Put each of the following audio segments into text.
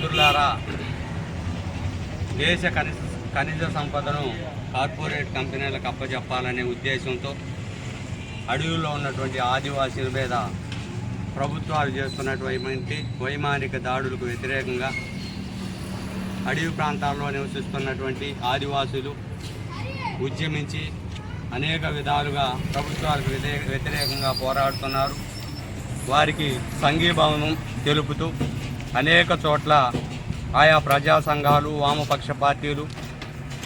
మిత్రులారా దేశ ఖనిజ ఖనిజ సంపదను కార్పొరేట్ కంపెనీలకు అప్పచెప్పాలనే ఉద్దేశంతో అడవుల్లో ఉన్నటువంటి ఆదివాసీల మీద ప్రభుత్వాలు చేస్తున్నటువంటి వైమానిక దాడులకు వ్యతిరేకంగా అడవి ప్రాంతాల్లో నివసిస్తున్నటువంటి ఆదివాసులు ఉద్యమించి అనేక విధాలుగా ప్రభుత్వాలకు వ్యతిరే- వ్యతిరేకంగా పోరాడుతున్నారు. వారికి సంఘీభావం తెలుపుతూ అనేక చోట్ల ఆయా ప్రజా సంఘాలు వామపక్ష పార్టీలు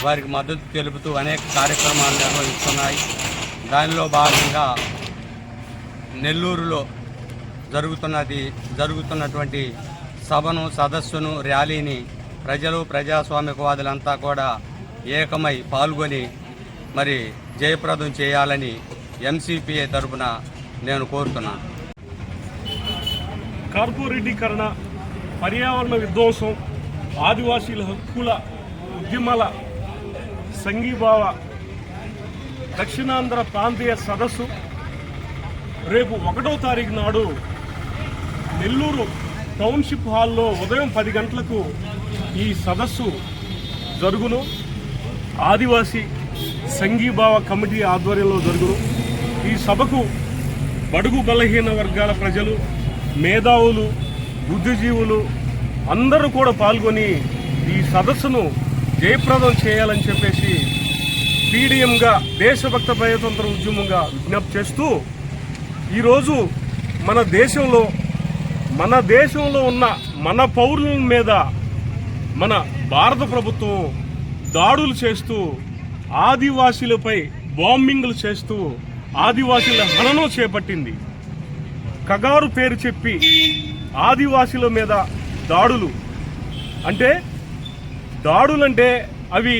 వారికి మద్దతు తెలుపుతూ అనేక కార్యక్రమాలు నిర్వహిస్తున్నాయి. దానిలో భాగంగా నెల్లూరులో జరుగుతున్నది జరుగుతున్నటువంటి సభను సదస్సును ర్యాలీని ప్రజలు ప్రజాస్వామికవాదులంతా కూడా ఏకమై పాల్గొని మరి జయప్రదం చేయాలని ఎంసీపీఏ తరపున నేను కోరుతున్నాను. కార్పొరేటీకరణ పర్యావరణ విధ్వంసం ఆదివాసీల హక్కుల ఉద్యమాల సంఘీభావ దక్షిణాంధ్ర ప్రాంతీయ సదస్సు రేపు ఒకటో తారీఖు నాడు నెల్లూరు టౌన్షిప్ హాల్లో ఉదయం పది గంటలకు ఈ సదస్సు జరుగును. ఆదివాసీ సంఘీభావ కమిటీ ఆధ్వర్యంలో జరుగును. ఈ సభకు బడుగు బలహీన వర్గాల ప్రజలు మేధావులు బుద్ధిజీవులు అందరూ కూడా పాల్గొని ఈ సదస్సును జయప్రదం చేయాలని చెప్పేసి పీడిఎంగా దేశభక్త ప్రజాతంత్ర ఉద్యమంగా విజ్ఞప్తి చేస్తూ ఈరోజు మన దేశంలో మన దేశంలో ఉన్న మన పౌరుల మీద మన భారత ప్రభుత్వం దాడులు చేస్తూ ఆదివాసీలపై బాంబింగ్లు చేస్తూ ఆదివాసీల హననం చేపట్టింది. కగారు పేరు చెప్పి ఆదివాసుల మీద దాడులు. అంటే దాడులంటే అవి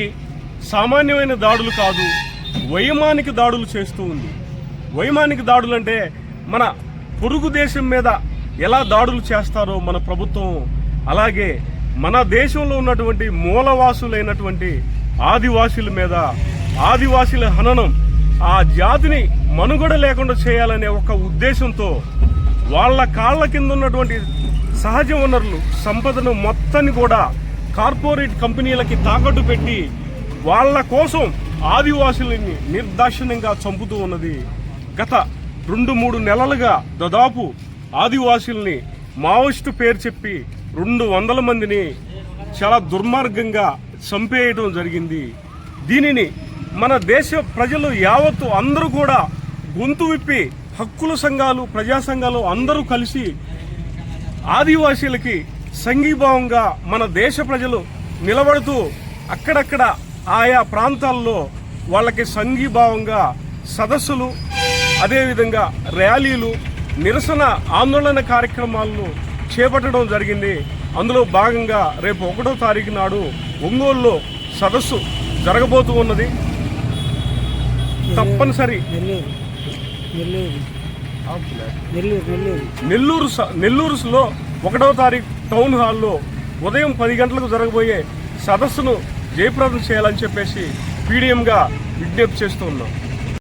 సామాన్యమైన దాడులు కాదు వైమానిక దాడులు చేస్తూ ఉంది. వైమానిక దాడులు అంటే మన పొరుగు దేశం మీద ఎలా దాడులు చేస్తారో మన ప్రభుత్వం అలాగే మన దేశంలో ఉన్నటువంటి మూలవాసులైనటువంటి ఆదివాసుల మీద ఆదివాసుల హననం ఆ జాతిని మనుగడ లేకుండా చేయాలనే ఒక ఉద్దేశంతో వాళ్ళ కాళ్ళ కింద ఉన్నటువంటి సహజ వనరులు సంపదను మొత్తాన్ని కూడా కార్పొరేట్ కంపెనీలకి తాకట్టు పెట్టి వాళ్ళ కోసం ఆదివాసులని నిర్దాక్షిణ్యంగా చంపుతూ ఉన్నది. గత రెండు మూడు నెలలుగా దాదాపు ఆదివాసుల్ని మావోయిస్టు పేరు చెప్పి రెండు వందల మందిని చాలా దుర్మార్గంగా చంపేయడం జరిగింది. దీనిని మన దేశ ప్రజలు యావత్తు అందరూ కూడా గొంతు విప్పి హక్కుల సంఘాలు ప్రజా సంఘాలు అందరూ కలిసి ఆదివాసీలకి సంఘీభావంగా మన దేశ ప్రజలు నిలబడుతూ అక్కడక్కడ ఆయా ప్రాంతాల్లో వాళ్ళకి సంఘీభావంగా సదస్సులు అదేవిధంగా ర్యాలీలు నిరసన ఆందోళన కార్యక్రమాలను చేపట్టడం జరిగింది. అందులో భాగంగా రేపు ఒకటో తారీఖు నాడు ఒంగోలులో సదస్సు జరగబోతూ ఉన్నది. తప్పనిసరి. నెల్లూరు. నెల్లూరులో ఒకటవ తారీఖు టౌన్ హాల్లో ఉదయం పది గంటలకు జరగబోయే సదస్సును జయప్రదం చేయాలని చెప్పేసి పీడిఎంగా విజ్ఞప్తి చేస్తూ ఉన్నాం.